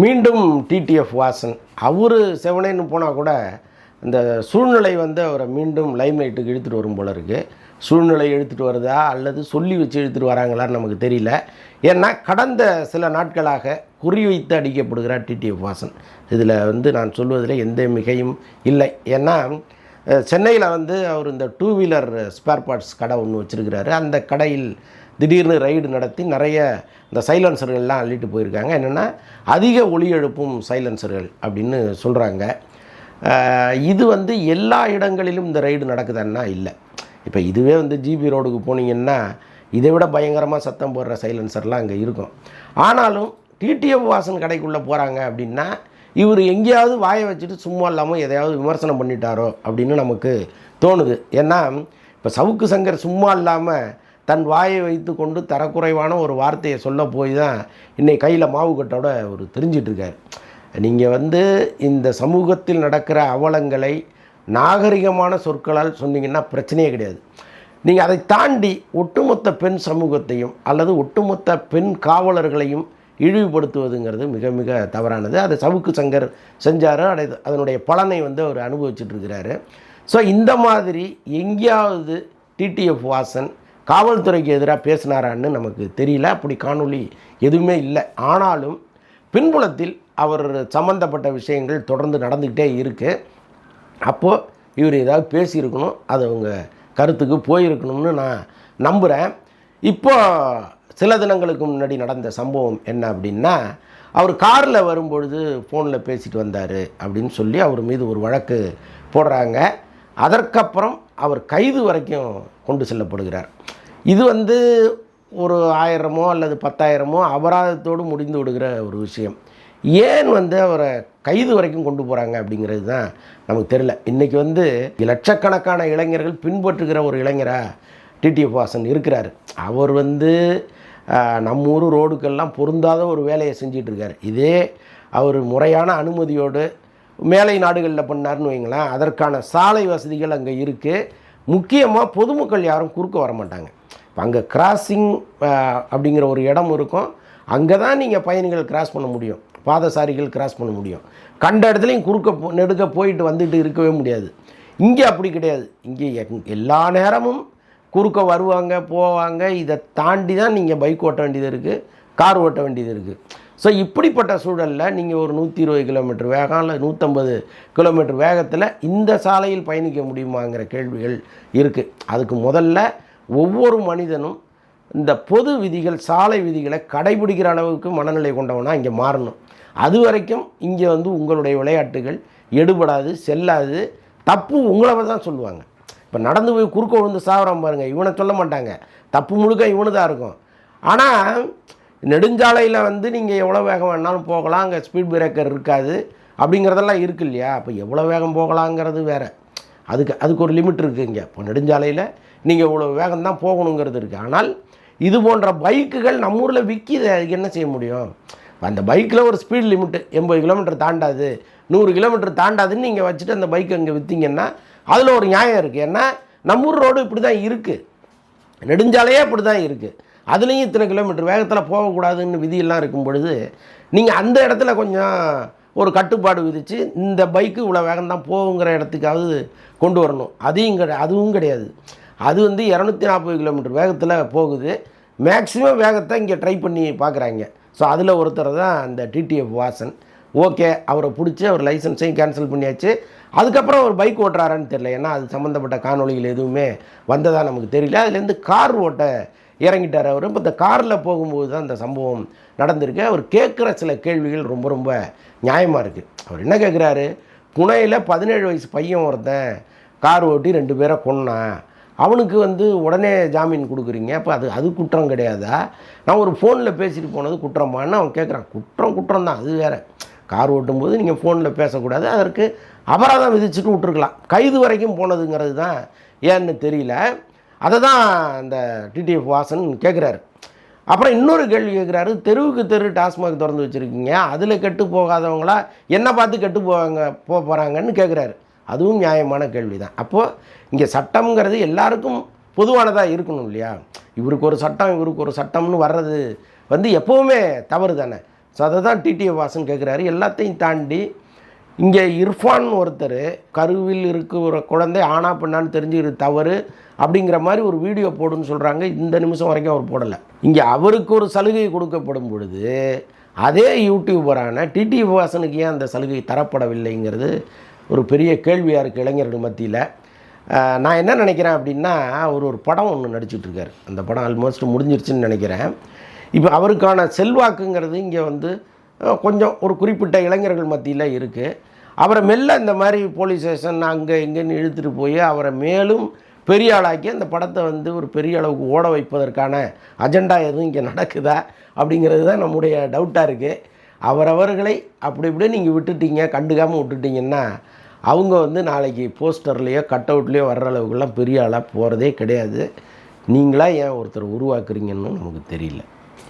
மீண்டும் டிடிஎஃப் வாசன். அவர் செவனேன்னு போனால் கூட இந்த சூழ்நிலை வந்து அவரை மீண்டும் லைம்லைட்டுக்கு இழுத்துட்டு வரும் போல இருக்குது சூழ்நிலை இழுத்துட்டு வருதா அல்லது சொல்லி வச்சு இழுத்துட்டு வராங்களான்னு நமக்கு தெரியல. ஏன்னா கடந்த சில நாட்களாக குறிவைத்து அடிக்கப்படுகிறார் டிடிஎஃப் வாசன். இதில் வந்து நான் சொல்வதில் எந்த மிகையும் இல்லை. ஏன்னா சென்னையில் வந்து அவர் இந்த டூ வீலர் ஸ்பேர் பார்ட்ஸ் கடை ஒன்று வச்சுருக்கிறாரு. அந்த கடையில் திடீர்னு ரைடு நடத்தி நிறைய இந்த சைலன்சர்கள்லாம் அள்ளிட்டு போயிருக்காங்க. என்னென்னா அதிக ஒளி எழுப்பும் சைலன்சர்கள் அப்படின்னு சொல்கிறாங்க இது வந்து எல்லா இடங்களிலும் இந்த ரைடு நடக்குதுன்னா இல்லை. இப்போ இதுவே வந்து ஜிபி ரோடுக்கு போனீங்கன்னா இதை விட பயங்கரமாக சத்தம் போடுற சைலன்சர்லாம் அங்கே இருக்கும். ஆனாலும் டிடிஎஃப் வாசன் கடைக்குள்ளே போகிறாங்க அப்படின்னா இவர் எங்கேயாவது வாயை வச்சுட்டு சும்மா இல்லாமல் எதையாவது விமர்சனம் பண்ணிட்டாரோ அப்படின்னு நமக்கு தோணுது. ஏன்னா இப்போ சவுக்கு சங்கர் சும்மா இல்லாமல் தன் வாயை வைத்து கொண்டு தரக்குறைவான ஒரு வார்த்தையை சொல்ல போய் தான் இன்னைக்கு கையில் மாவு கட்டோட அவர் தெரிஞ்சிட்ருக்கார். நீங்கள் வந்து இந்த சமூகத்தில் நடக்கிற அவலங்களை நாகரிகமான சொற்களால் சொன்னீங்கன்னா பிரச்சனையே கிடையாது. நீங்கள் அதை தாண்டி ஒட்டுமொத்த பெண் சமூகத்தையும் அல்லது ஒட்டுமொத்த பெண் காவலர்களையும் இழிவுபடுத்துவதுங்கிறது மிக மிக தவறானது. அதை சவுக்கு சங்கர் செஞ்சார் அதை அதனுடைய பலனை வந்து அவர் அனுபவிச்சுட்டு இருக்கிறாரு ஸோ இந்த மாதிரி எங்கேயாவது டிடிஎஃப் வாசன் காவல்துறைக்கு எதிராக பேசினாரான்னு நமக்கு தெரியல. அப்படி காணொளி எதுவுமே இல்லை. ஆனாலும் பின்புலத்தில் அவர் சம்மந்தப்பட்ட விஷயங்கள் தொடர்ந்து நடந்துக்கிட்டே இருக்குது அப்போது இவர் ஏதாவது பேசியிருக்கணும் அது அவங்க கருத்துக்கு போயிருக்கணும்னு நான் நம்புகிறேன் இப்போ சில தினங்களுக்கு முன்னாடி நடந்த சம்பவம் என்ன அப்படின்னா அவர் காரில் வரும்பொழுது ஃபோனில் பேசிட்டு வந்தார் அப்படின்னு சொல்லி அவர் மீது ஒரு வழக்கு போடுறாங்க. அதற்கப்புறம் அவர் கைது வரைக்கும் கொண்டு செல்லப்படுகிறார். இது வந்து ஒரு ஆயிரமோ அல்லது பத்தாயிரமோ அபராதத்தோடு முடிந்து விடுகிற ஒரு விஷயம். ஏன் வந்து அவரை கைது வரைக்கும் கொண்டு போகிறாங்க அப்படிங்கிறது தான் நமக்கு தெரியல. இன்றைக்கி வந்து லட்சக்கணக்கான இளைஞர்கள் பின்பற்றுகிற ஒரு இளைஞராக டிடிஎஃப் வாசன் இருக்கிறார். அவர் வந்து நம்ம ஊர் ரோடுக்கெல்லாம் பொருந்தாத ஒரு வேலையை செஞ்சிட்டு இருக்காரு இதே அவர் முறையான அனுமதியோடு மேலை நாடுகளில் பண்ணார்னு வைங்களேன் அதற்கான சாலை வசதிகள் அங்கே இருக்குது முக்கியமாக பொதுமக்கள் யாரும் குறுக்க வர மாட்டாங்க. இப்போ அங்கே கிராசிங் அப்படிங்கிற ஒரு இடம் இருக்கும். அங்கே தான் நீங்கள் பயணிகள் கிராஸ் பண்ண முடியும். பாதசாரிகள் கிராஸ் பண்ண முடியும். கண்ட இடத்துலையும் குறுக்க நெடுக்க போயிட்டு வந்துட்டு இருக்கவே முடியாது. இங்கே அப்படி கிடையாது. இங்கே எல்லா நேரமும் குறுக்க வருவாங்க போவாங்க இதை தாண்டி தான் நீங்கள் பைக் ஓட்ட வேண்டியது இருக்குது கார் ஓட்ட வேண்டியது இருக்குது ஸோ இப்படிப்பட்ட சூழலில் நீங்கள் ஒரு நூற்றி இருபது கிலோமீட்டர் வேகம் இல்லை நூற்றம்பது கிலோமீட்டர் வேகத்தில் இந்த சாலையில் பயணிக்க முடியுமாங்கிற கேள்விகள் இருக்குது அதுக்கு முதல்ல ஒவ்வொரு மனிதனும் இந்த பொது விதிகள் சாலை விதிகளை கடைபிடிக்கிற அளவுக்கு மனநிலை கொண்டவனா இங்கே மாறணும். அது வரைக்கும் இங்கே வந்து உங்களுடைய விளையாட்டுகள் எடுபடாது செல்லாது தப்பு உங்களை தான் சொல்லுவாங்க. இப்போ நடந்து போய் குறுக்க விழுந்து சாகுறான் பாருங்க இவனை சொல்ல மாட்டாங்க. தப்பு முழுக்க இவனு தான் இருக்கும். ஆனால் நெடுஞ்சாலையில் வந்து நீங்கள் எவ்வளோ வேகம் வேணாலும் போகலாம் அங்கே ஸ்பீட் பிரேக்கர் இருக்காது அப்படிங்கிறதெல்லாம் இருக்கு இல்லையா? அப்போ எவ்வளோ வேகம் போகலாங்கிறது வேறு. அதுக்கு அதுக்கு ஒரு லிமிட் இருக்குது இங்கே. இப்போ நெடுஞ்சாலையில் நீங்கள் இவ்வளோ வேகம் தான் போகணுங்கிறது இருக்குது ஆனால் இது போன்ற பைக்குகள் நம்ம ஊரில் விற்கிது அதுக்கு என்ன செய்ய முடியும்? அந்த பைக்கில் ஒரு ஸ்பீட் லிமிட்டு எண்பது கிலோமீட்டர் தாண்டாது. நூறு கிலோமீட்டர் தாண்டாதுன்னு நீங்கள் வச்சுட்டு அந்த பைக் அங்கே விற்றீங்கன்னா அதில் ஒரு நியாயம் இருக்குது ஏன்னா நம்ம ஊர் ரோடு இப்படி தான் இருக்குது நெடுஞ்சாலையே இப்படி தான் இருக்குது அதுலேயும் இத்தனை கிலோமீட்டர் வேகத்தில் போகக்கூடாதுன்னு விதியெல்லாம் இருக்கும் பொழுது நீங்கள் அந்த இடத்துல கொஞ்சம் ஒரு கட்டுப்பாடு விதித்து இந்த பைக்கு இவ்வளோ வேகம் தான் போகுங்கிற இடத்துக்காவது கொண்டு வரணும். அதையும் கிடையாது அதுவும் கிடையாது. அது வந்து இரநூத்தி நாற்பது கிலோமீட்டர் வேகத்தில் போகுது. மேக்ஸிமம் வேகத்தை இங்கே ட்ரை பண்ணி பார்க்குறாங்க ஸோ அதில் ஒருத்தர் தான் அந்த டிடிஎஃப் வாசன். ஓகே அவரை பிடிச்சி அவர் லைசன்ஸையும் கேன்சல் பண்ணியாச்சு. அதுக்கப்புறம் அவர் பைக் ஓட்டுறாரான்னு தெரியல. ஏன்னா அது சம்மந்தப்பட்ட காணொலிகள் எதுவுமே வந்ததா நமக்கு தெரியல. அதுலேருந்து கார் ஓட்ட இறங்கிட்டார் அவர். இப்போ இந்த காரில் போகும்போது தான் இந்த சம்பவம் நடந்திருக்கு. அவர் கேட்குற சில கேள்விகள் ரொம்ப ரொம்ப நியாயமாக இருக்குது அவர் என்ன கேட்குறாரு? புனையில் பதினேழு வயசு பையன் ஒருத்தன் கார் ஓட்டி ரெண்டு பேரை கொன்னான். அவனுக்கு வந்து உடனே ஜாமீன் கொடுக்குறீங்க. அப்போ அது அது குற்றம் கிடையாதா? நான் ஒரு ஃபோனில் பேசிட்டு போனது குற்றமான்னு அவன் கேட்குறான். குற்றம் குற்றம் தான். அது வேறு. கார் ஓட்டும்போது நீங்கள் ஃபோனில் பேசக்கூடாது. அதற்கு அபராதம் விதிச்சுட்டு விட்டுருக்கலாம். கைது வரைக்கும் போனதுங்கிறது தான் ஏன்னு தெரியல. அதை தான் அந்த டிடிஎஃப் வாசன் கேட்குறாரு அப்புறம் இன்னொரு கேள்வி கேட்குறாரு தெருவுக்கு தெரு டாஸ்மாக் திறந்து வச்சுருக்கீங்க. அதில் கெட்டு போகாதவங்களா என்ன பார்த்து கெட்டு போவாங்க போக போகிறாங்கன்னு கேட்குறாரு அதுவும் நியாயமான கேள்வி தான் அப்போது இங்கே சட்டம்ங்கிறது எல்லாருக்கும் பொதுவானதாக இருக்கணும் இல்லையா? இவருக்கு ஒரு சட்டம் இவருக்கு ஒரு சட்டம்னு வர்றது வந்து எப்போவுமே தவறு தானே ஸோ அதை தான் டிடிஎஃப் வாசன் கேட்குறாரு எல்லாத்தையும் தாண்டி இங்கே இர்ஃபான் ஒருத்தர் கருவில் இருக்கிற குழந்தை ஆனா பெண்ணான்னு தெரிஞ்சுக்கிறது தவறு அப்படிங்கிற மாதிரி ஒரு வீடியோ போடுன்னு சொல்கிறாங்க இந்த நிமிஷம் வரைக்கும் அவர் போடலை. இங்கே அவருக்கு ஒரு சலுகை கொடுக்கப்படும் பொழுது அதே யூடியூபரான டிடி வாசனுக்கு ஏன் அந்த சலுகை தரப்படவில்லைங்கிறது ஒரு பெரிய கேள்வியாக இருக்குது இளைஞர்கள் மத்தியில். நான் என்ன நினைக்கிறேன் அப்படின்னா அவர் ஒரு படம் ஒன்று நடிச்சிட்ருக்கார் அந்த படம் ஆல்மோஸ்ட் முடிஞ்சிருச்சுன்னு நினைக்கிறேன். இப்போ அவருக்கான செல்வாக்குங்கிறது இங்கே வந்து கொஞ்சம் ஒரு குறிப்பிட்ட இளைஞர்கள் மத்தியில் இருக்குது அவரை மெல்ல இந்த மாதிரி போலீஸ் ஸ்டேஷன் அங்கே இங்கேன்னு இழுத்துட்டு போய் அவரை மேலும் பெரிய ஆளாக்கி அந்த படத்தை வந்து ஒரு பெரிய அளவுக்கு ஓட வைப்பதற்கான அஜெண்டா எதுவும் இங்கே நடக்குதா அப்படிங்கிறது தான் நம்முடைய டவுட்டாக இருக்குது அவரவர்களை அப்படி இப்படியே நீங்கள் விட்டுட்டீங்க கண்டுக்காமல் விட்டுட்டீங்கன்னா அவங்க வந்து நாளைக்கு போஸ்டர்லேயோ கட் அவுட்லேயோ வர்ற அளவுக்குலாம் பெரிய ஆளாக போகிறதே கிடையாது. நீங்களாக ஏன் ஒருத்தர் உருவாக்குறீங்கன்னு நமக்கு தெரியல.